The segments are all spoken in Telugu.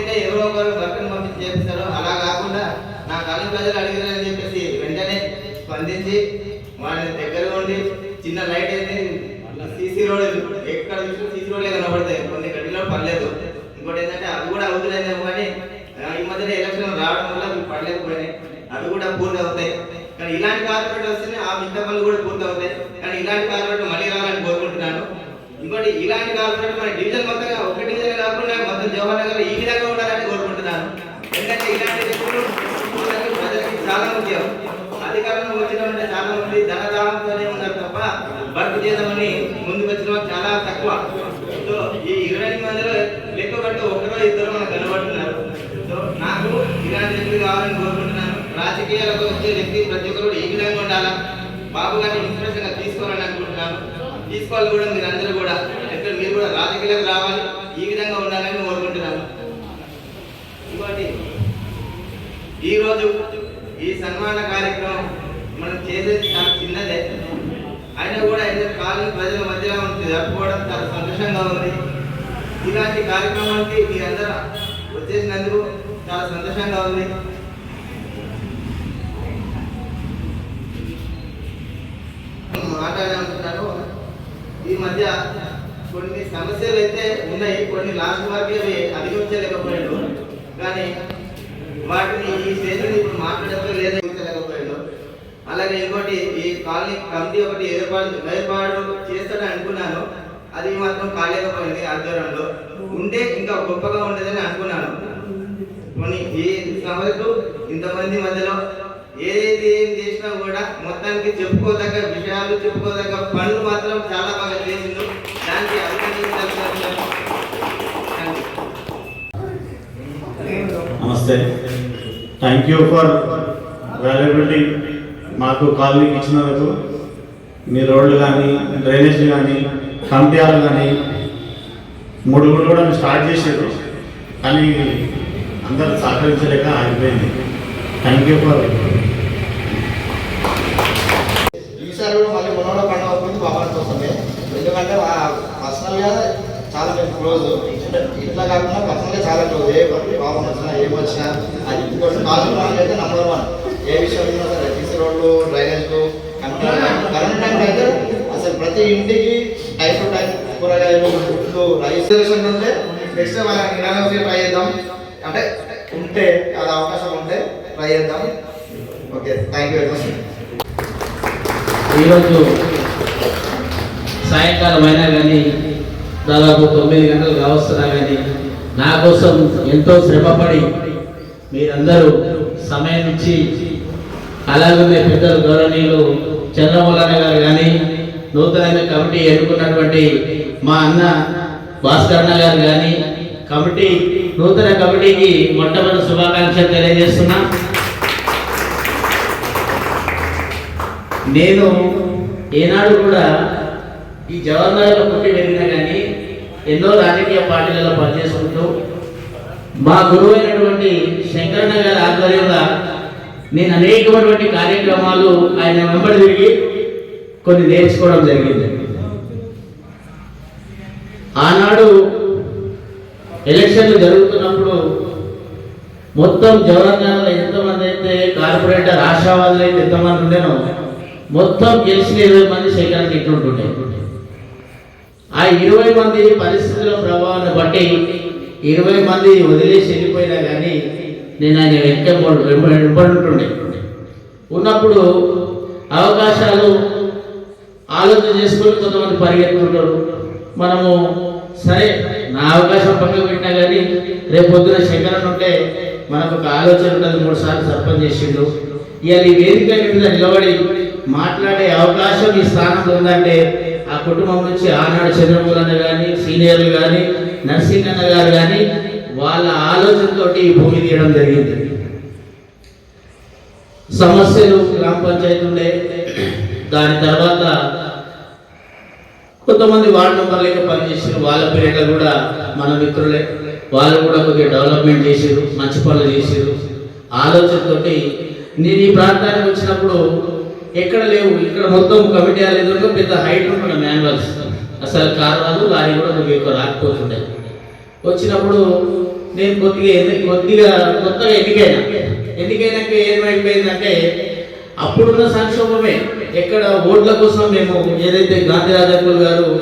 ఎట్లయితే ఎవరో ఒకరు వర్కర్ని పంపించి చేపిస్తారో అలా కాకుండా నా కాలం ప్రజలు అడిగారని చెప్పేసి వెంటనే స్పందించి వాళ్ళ దగ్గర ఉండి చిన్న లైట్ అయితే సీసీ రోడ్ ఎక్కడ చూసినా సీసీ రోడ్లే కనబడతాయి. కొన్ని గడిలో పడలేదు. ఇంకోటి ఏంటంటే అవి కూడా అవుతున్నాయేమో కానీ ఈ మధ్యన ఎలక్షన్ రావడం వల్ల అవి పడలేకపోయినాయి. అవి కూడా పూర్తి అవుతాయి కానీ ఇలాంటి కార్పొరేట్ వస్తేనే ఆ మిగతా పనులు కూడా పూర్తి అవుతాయి కానీ ఇలాంటి కార్పొరేట్ మళ్ళీ రావాలని కోరుకుంటున్నాను. ఇంకోటి ఇలాంటి కార్పొరేట్ మన డివిజన్ మొత్తంగా ఒక డివిజన్ కాకుండా మొత్తం జవహర్ నగర్ ఈ విధంగా ఉండాలని కోరుకుంటున్నాను ఎందుకంటే ఇలాంటి వ్యక్తులు ప్రజలకి చాలా ముఖ్యం అధికారంలో వచ్చిన అంటే చాలా మంది ధనదాహంతోనే ఉన్నారు తప్ప వర్క్ చేద్దామని ముందుకు వచ్చిన వాళ్ళు చాలా తక్కువ సో ఈ ఇరవై ఎనిమిది మందిలో లెక్క పట్టు ఒకరో ఇద్దరు మనకు కనబడుతున్నారు సో నాకు ఇలాంటి కావాలని కోరుకుంటున్నాను రాజకీయాలకు వచ్చే వ్యక్తి ప్రతి ఒక్కరు కూడా ఈ విధంగా ఉండాలా? బాబు గారిని ఇన్స్పిరేషన్గా తీసుకోవాలని అనుకుంటున్నాను తీసుకోవాలి కూడా మీరు అందరూ కూడా. ఎక్కడ మీరు కూడా రాజకీయాలకు రావాలి. ఈ విధంగా ఉండాలని కోరుకుంటున్నాను ఇంకోటి ఈరోజు ఈ సన్మాన కార్యక్రమం మనం చేసేది చాలా చిన్నదే. అయినా కూడా ఎందుకు కాలం ప్రజల మధ్యలో ఉంది జరుపుకోవడం చాలా సంతోషంగా ఉంది. ఇలాంటి కార్యక్రమానికి మీ అందరూ వచ్చేసినందుకు చాలా సంతోషంగా ఉంది. మాట్లాడాలనుకుంటాను ఈ మధ్య కొన్ని సమస్యలు అయితే ఉన్నాయి. కొన్ని లాస్ట్ వరకే అవి అధిగమించలేకపోయాడు. కానీ వాటిని ఈ స్టేజ్ ఇప్పుడు మాట్లాడటం లేదా అధిగమించలేకపోయాడు. అలాగే ఇంకోటి ఈ కాలనీ కమిటీ ఒకటి ఏర్పాటు ఏర్పాటు చేస్తాడని అనుకున్నాను. అది మాత్రం కాలేకపోయింది ఆధ్వర్యంలో ఉంటే ఇంకా గొప్పగా ఉండేదని అనుకున్నాను. కొన్ని ఏ సమస్యలు ఇంతమంది మధ్యలో ఏది ఏం చేసినా కూడా మొత్తానికి చెప్పుకోదగ్గ విషయాలు చెప్పుకోదగ్గ పనులు మాత్రం చాలా బాగా చేసిండు. దానికి నమస్తే. థ్యాంక్ యూ ఫర్ అవైలబిలిటీ మాకు కాలనీకి ఇచ్చినందుకు. మీ రోడ్లు కానీ డ్రైనేజ్ కానీ కంప్యాలు కానీ మూడు కూడా స్టార్ట్ చేసారు కానీ అందరు సహకరించలేక ఆగిపోయింది. థ్యాంక్ యూ ఫర్ ఈసారి కూడా మళ్ళీ మునోడ పండుగ అవుతుంది బాబాకి కోసమే. ఎందుకంటే పర్సనల్గా చాలా మేము క్లోజ్. ఇట్లా కాకుండా పర్సనల్గా చాలా క్లోజ్. ఏ బాబు వచ్చినా ఏం వచ్చినా అది ఇంకోటి కాలేజ్ అయితే నంబర్ వన్ ఏ విషయం ఉన్నా సరే సీసీ రోడ్లు డ్రైనేజ్లు కరెంట్ టైం అయితే అసలు ప్రతి ఇంటికి టైం టు టైం కూరగాయలు గుడ్లు రైస్. ఉంటే నెక్స్ట్ మనం నిరాశ ట్రై చేద్దాం. అంటే ఉంటే అది అవకాశం ఉంటే ట్రై చేద్దాం. Okay thank you very much ఈరోజు సాయంకాలం అయినా కానీ దాదాపు తొమ్మిది గంటలు కావస్తున్నా కానీ నా కోసం ఎంతో శ్రమపడి మీరందరూ సమయం ఇచ్చి అలాగే పెద్దలు గౌరవనీయులు చంద్రమౌళన గారు కానీ నూతనమైన కమిటీ ఎన్నుకున్నటువంటి మా అన్న భాస్కరణ గారు కానీ కమిటీ నూతన కమిటీకి మొట్టమొదటి శుభాకాంక్షలు తెలియజేస్తున్నా. నేను ఏనాడు కూడా ఈ జవహర్లాల్లో పుట్టి వెళ్ళినా కానీ ఎన్నో రాజకీయ పార్టీలలో పనిచేసుకుంటూ మా గురువు అయినటువంటి శంకరన్న గారి ఆధ్వర్యంలో నేను అనేకమైనటువంటి కార్యక్రమాలు ఆయన వెంబడి తిరిగి కొన్ని నేర్చుకోవడం జరిగింది. ఆనాడు ఎలక్షన్లు జరుగుతున్నప్పుడు మొత్తం జవహర్లాల్లో ఎంతమంది అయితే కార్పొరేటర్ ఆశావాదులు అయితే ఎంతమంది ఉండేనో మొత్తం గెలిచిన ఇరవై మంది శేఖరానికి ఇట్లుంటుండే ఆ ఇరవై మంది పరిస్థితుల ప్రభావాన్ని బట్టి ఇరవై మంది వదిలేసి వెళ్ళిపోయినా కానీ నేను ఆయన వెంకబడి ఉన్నప్పుడు అవకాశాలు ఆలోచన చేసుకొని కొంతమంది పరిగెత్తుంటారు మనము సరే నా అవకాశం పక్కకు పెట్టినా కానీ రేపు పొద్దున శంకరన్ ఉంటే మనకు ఒక ఆలోచన ఉంటుంది మూడు సార్లు సర్పంచ్ చేసిండు. ఇవాళ ఈ వేదిక మీద నిలబడి మాట్లాడే అవకాశం ఈ స్థానంలో ఉందంటే ఆ కుటుంబం నుంచి ఆనాడు చంద్రమూలన్న కానీ సీనియర్లు కానీ నరసింహన్న గారు కానీ వాళ్ళ ఆలోచనతోటి ఈ భూమి తీయడం జరిగింది. సమస్యలు గ్రామ పంచాయతీ ఉండే దాని తర్వాత కొంతమంది వార్డు మెంబర్లుగా పనిచేసిన వాళ్ళ పిల్లలు కూడా మన మిత్రులే. వాళ్ళు కూడా కొద్దిగా డెవలప్మెంట్ చేసారు మంచి పనులు చేసారు ఆలోచనతోటి నేను ఈ ప్రాంతానికి వచ్చినప్పుడు ఎక్కడ లేవు ఇక్కడ మొత్తం కమిటీ ఎదురుగా పెద్ద హైట్ ఉంటుండే మాన్యువల్స్ అసలు కారణాలు లారీ కూడా నువ్వు ఎక్కువ రాకపోతుండే వచ్చినప్పుడు నేను కొద్దిగా కొద్దిగా కొత్తగా ఎన్నికైనా. ఎన్నికైనాక ఏమైపోయిందంటే అప్పుడున్న సంక్షోభమే. ఎక్కడ ఓట్ల కోసం మేము ఏదైతే గాంధీ రాజాకుల్ గారు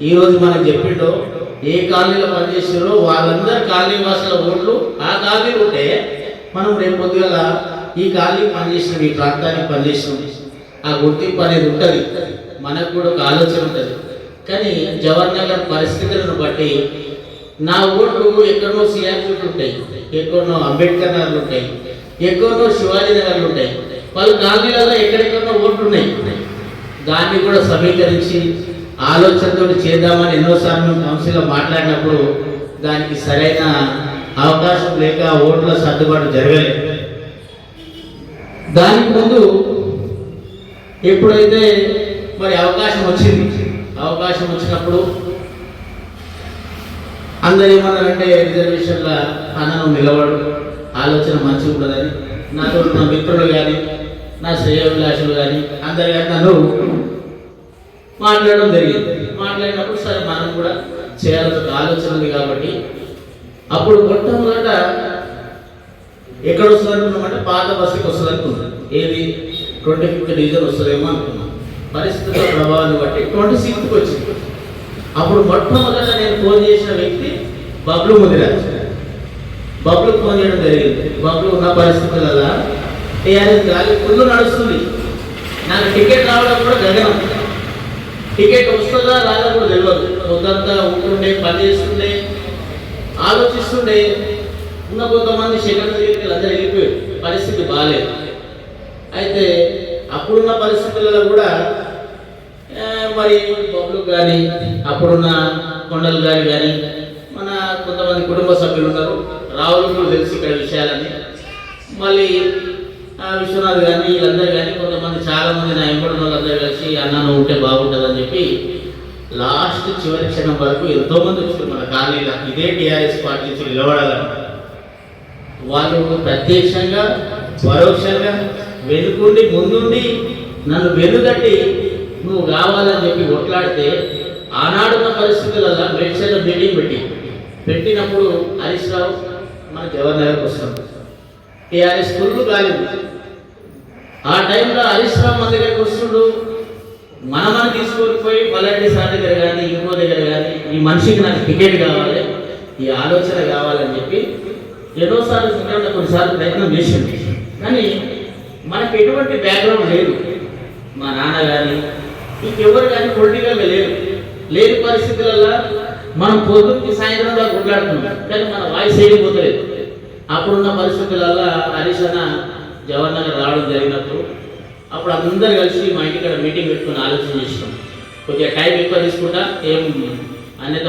ఈరోజు మనకు చెప్పిండో ఏ కాలనీలో పనిచేసారో వాళ్ళందరూ కాలనీ వాసుల ఓట్లు ఆ కాలనీలు ఉంటే మనం రేపు పొద్దుగల ఈ గాలి పనిచేసినాం ఈ ప్రాంతానికి పనిచేసినాం ఆ గుర్తింపు అనేది ఉంటుంది. మనకు కూడా ఒక ఆలోచన ఉంటుంది. కానీ జవహర్ నగర్ పరిస్థితులను బట్టి నా ఓట్లు ఎక్కడో సిఆర్పీలు ఉంటాయి. ఎక్కడో అంబేద్కర్ నగర్లు ఉంటాయి. ఎక్కడో శివాజీ నగర్లు ఉంటాయి. వాళ్ళు గాంధీలలో ఎక్కడెక్కడో ఓట్లు ఉన్నాయి దాన్ని కూడా సమీకరించి ఆలోచనతో చేద్దామని ఎన్నోసార్లు కౌన్సిల్లో మాట్లాడినప్పుడు దానికి సరైన అవకాశం లేక ఓట్ల సర్దుబాటు జరగలేదు. దానికి ముందు ఎప్పుడైతే మరి అవకాశం వచ్చింది అవకాశం వచ్చినప్పుడు అందరు ఏమన్నారంటే రిజర్వేషన్ల అన్నను నిలబడు ఆలోచన మంచిగా ఉండదని. నాతో నా మిత్రులు కానీ నా శ్రేయోభిలాషులు కానీ అందరు కానీ నన్ను మాట్లాడడం జరిగింది. మాట్లాడినప్పుడు సరే మనం కూడా చేయాల్సిన ఆలోచన ఉంది కాబట్టి అప్పుడు మొట్టమొదట ఎక్కడ వస్తుంది అనుకున్నామంటే పాత బస్సుకి వస్తుంది అనుకున్నాం ఏది? ట్వంటీ ఫిఫ్త్ డీజిల్ వస్తుందేమో అనుకున్నాం. పరిస్థితుల ప్రభావాన్ని బట్టి ట్వంటీ సిక్స్త్కి వచ్చింది. అప్పుడు మొట్టమొదట నేను ఫోన్ చేసిన వ్యక్తి బబ్లు ముదిరాజ్. బబ్లు ఫోన్ చేయడం జరిగింది. బబ్లు ఉన్న పరిస్థితులలో? టీఆర్ఎస్ గాలి ఫుల్ నడుస్తుంది. నాకు టికెట్ రావడం కూడా గగనం. టికెట్ వస్తుందా రాదా కూడా తెలియదు పొద్దంతా ఉంటుండే పని చేస్తుండే ఆలోచిస్తుండే. ఉన్న కొంతమంది సెకండ్ దగ్గరికి అందరూ వెళ్ళిపోయారు పరిస్థితి బాగాలేదు అయితే అప్పుడున్న పరిస్థితులలో కూడా మరి బొబ్బులు కానీ అప్పుడున్న కొండలు గారి కానీ మన కొంతమంది కుటుంబ సభ్యులు ఉన్నారు. రావులు కూడా తెలిసి ఇక్కడ విషయాలని మళ్ళీ విశ్వనాథ్ కానీ వీళ్ళందరూ కానీ కొంతమంది చాలామంది నా ఇంపడిన వాళ్ళందరూ కలిసి అన్నాను ఉంటే బాగుంటుందని చెప్పి లాస్ట్ చివరి క్షణం వరకు ఎంతోమంది వచ్చారు మన ఖాళీగా ఇదే టీఆర్ఎస్ పార్టీ నుంచి నిలబడాలన్నమాట వాళ్ళు ప్రత్యక్షంగా పరోక్షంగా వెనుకుండి ముందుండి నన్ను వెనుగట్టి నువ్వు కావాలని చెప్పి కొట్లాడితే ఆనాడున్న పరిస్థితులలో మెడిసిన్ మీటింగ్ పెట్టి. పెట్టినప్పుడు హరీష్ రావు మన జవహర్ నగర్కి వస్తాం టీఆర్ఎస్ ఫుల్ కాలేదు ఆ టైంలో హరీష్ రావు మన దగ్గరికి వస్తుండు మన మన తీసుకొని పోయి పల్లెటి సార్ దగ్గర కానీ ఇంకో దగ్గర కానీ ఈ మనిషికి నాకు టికెట్ కావాలి ఈ ఆలోచన కావాలని చెప్పి ఎన్నోసార్లు సుఖంగా కొన్నిసార్లు ప్రయత్నం చేసింది కానీ మనకి ఎటువంటి బ్యాక్గ్రౌండ్ లేదు. మా నాన్న కానీ ఇంకెవరు కానీ పొలిటికల్గా లేరు. లేని పరిస్థితులలో మనం పొద్దుకి సాయంత్రం దాకా కొట్లాడుతున్నాం. కానీ మన వాయిస్ వెళ్ళిపోతలేదు అప్పుడున్న పరిస్థితులలో హరీష్ అన్న జవహర్ నగర్ రావడం జరిగినప్పుడు అప్పుడు అందరు కలిసి మా ఇంటికాడ మీటింగ్ పెట్టుకుని ఆలోచన చేసినాం. కొద్దిగా టైం ఎక్కువ తీసుకుంటా ఏం అన్యత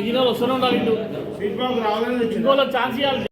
దిగిన వస్తూనే ఉండాలి ఇంకోళ్ళకి ఛాన్స్ ఇవ్వాలి.